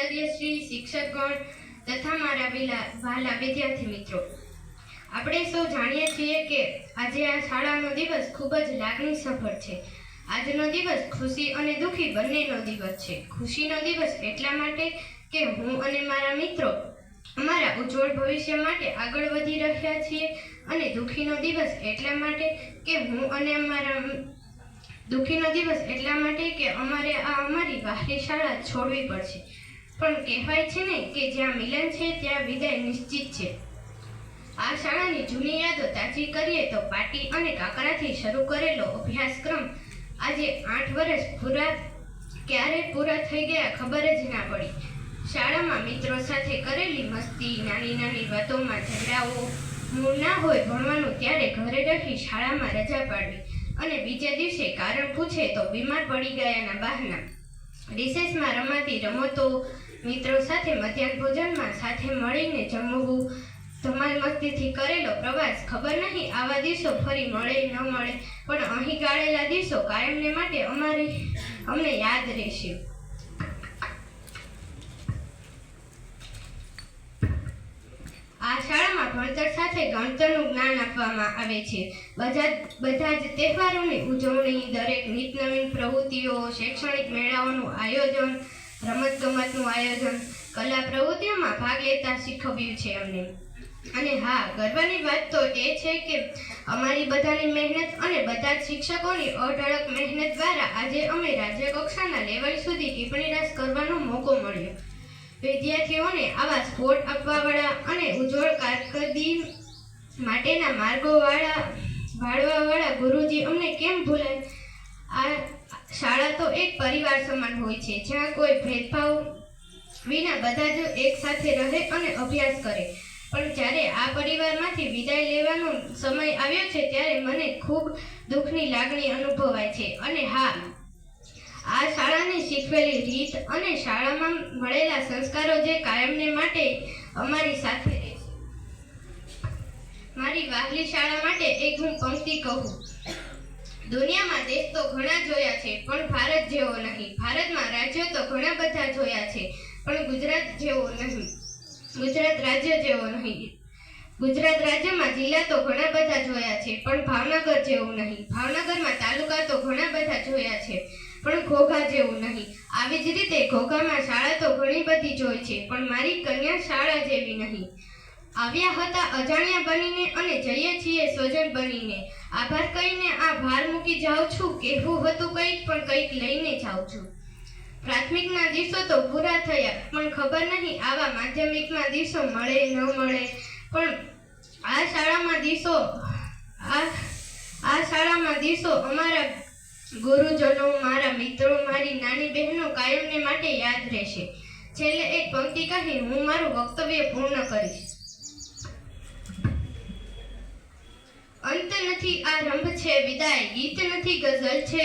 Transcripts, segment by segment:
આચાર્ય શ્રી શિક્ષકગણ તથા મારા વહાલા વિદ્યાર્થી મિત્રો. આપણે સૌ જાણીએ છીએ કે આજે આ શાળાનો દિવસ ખૂબ જ લાગણી સફળ છે. આજનો દિવસ ખુશી અને દુઃખી બંનેનો દિવસ છે. ખુશીનો દિવસ એટલા માટે કે હું અને મારા મિત્રો અમારા ઉજ્જવળ ભવિષ્ય માટે આગળ વધી રહ્યા છીએ અને દુઃખીનો દિવસ એટલા માટે કે હું અને અમારા દુઃખીનો દિવસ એટલા માટે કે અમારે આ અમારી બહારી શાળા છોડવી પડશે. પણ કહેવાય છે ને કે જ્યાં મિલન છે, ત્યાં વિદાય નિશ્ચિત છે. આ શાળાની જૂની યાદો તાજી કરીએ તો પાટી અને કાકરાથી શરૂ કરેલો અભ્યાસક્રમ આજે આઠ વર્ષ પૂરા, ક્યારે પૂરા થઈ ગયા ખબર જ ના પડી. શાળામાં મિત્રો સાથે કરેલી મસ્તી, નાની નાની વાતોમાં ઝઘડાઓ, મૂળ ના હોય ભણવાનું ત્યારે ઘરે રહી શાળામાં રજા પાડવી અને બીજા દિવસે કારણ પૂછે તો બીમાર પડી ગયાના બહાના. રિસેસમાં રમાતી રમતો, મિત્રો સાથે મધ્યાહન ભોજનમાં સાથે મળીને જમવું, ધમાલ મસ્તીથી કરેલો પ્રવાસ ખબર નહીં આવા દિવસો ફરી મળે ન મળે, પણ અહીં ગાળેલા દિવસો કાયમને માટે અમારી, અમને યાદ રહેશે. આ ભણતર સાથે ગણતરનું જ્ઞાન આપવામાં આવે છે. બધા બધા જ તહેવારોની ઉજવણી, દરેક નિત નવીન પ્રવૃત્તિઓ, શૈક્ષણિક મેળાઓનું આયોજન, રમતગમતનું આયોજન, કલા પ્રવૃત્તિઓમાં ભાગ લેતા શીખવ્યું છે અમને. અને હા, ગર્વની વાત તો એ છે કે અમારી બધાની મહેનત અને બધા જ શિક્ષકોની અઢળક મહેનત દ્વારા આજે અમે રાજ્ય કક્ષાના લેવલ સુધી ટિપ્પણી રાસ કરવાનો મોકો મળ્યો. વિદ્યાર્થીઓને આવા સ્પોર્ટ આપવાવાળા અને ઉજ્જવળ કારકિર્દી માટેના માર્ગોવાળા વાળવાવાળા ગુરુજી અમને કેમ ભૂલાય? આ શાળા તો એક પરિવાર સમાન હોય છે, જ્યાં કોઈ ભેદભાવ વિના બધા જ એક સાથે રહે અને અભ્યાસ કરે. પણ જ્યારે આ પરિવારમાંથી વિદાય લેવાનો સમય આવ્યો છે, ત્યારે મને ખૂબ દુઃખની લાગણી અનુભવાય છે. અને હા આ શાળાની શીખવેલી રીત અને શાળામાં મળેલા સંસ્કારો જે કાયમને માટે અમારી સાથે રહેશે મારી વાહલી શાળા માટે એક હું પંક્તિ કહું. દુનિયામાં દેશ તો ઘણા જોયા છે, પણ ભારત જેવો નહીં. ભારતમાં રાજ્યો તો ઘણા બધા જોયા છે, પણ ગુજરાત જેવો નહીં. ગુજરાત રાજ્ય જેવો નહીં. ગુજરાત રાજ્યમાં જિલ્લા તો ઘણા બધા જોયા છે, પણ ભાવનગર જેવું નહીં. ભાવનગરમાં તાલુકા તો ઘણા બધા જોયા છે. પણ ઘોઘા જેવું નહીં. આવી જ રીતે ઘોઘામાં શાળા તો ઘણી બધી જોઈ છે, પણ મારી કન્યા શાળા જેવી નહીં. આવ્યા હતા અજાણ્યા બનીને અને જઈએ છીએ સ્વજન બનીને. આભાર કહીને આ ભાર મૂકી જાઉં છું, કહેવું હતું કંઈક, પણ કંઈક લઈને જાઉં છું. પ્રાથમિકના દિવસો તો પૂરા થયા, પણ ખબર નહીં આવા માધ્યમિકના દિવસો મળે, ન મળે. પણ આ શાળામાં દિવસો, આ આ શાળામાં દિવસો અમારા ગુરુજનો મારા મિત્રો, મારી નાની બહેનો કાયમને માટે યાદ રહેશે. છેલ્લે એક પંક્તિ કહી, હું મારું વક્તવ્ય પૂર્ણ કરીશ. અંત નથી આ રંભ છે વિદાય, ગીત નથી ગઝલ છે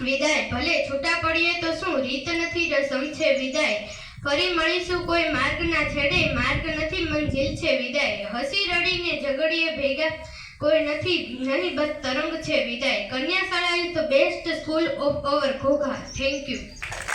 વિદાય. ભલે છૂટા પડીએ તો શું, રીત નથી રસમ છે વિદાય. ફરી મળીશું કોઈ માર્ગના છેડે, માર્ગ નથી મંજિલ છે વિદાય. હસી રડીને ઝઘડીએ ભેગા કોઈ નથી નહીં બસ તરંગ છે વિદાય. કન્યા શાળા is the best school of our Ghogha thank you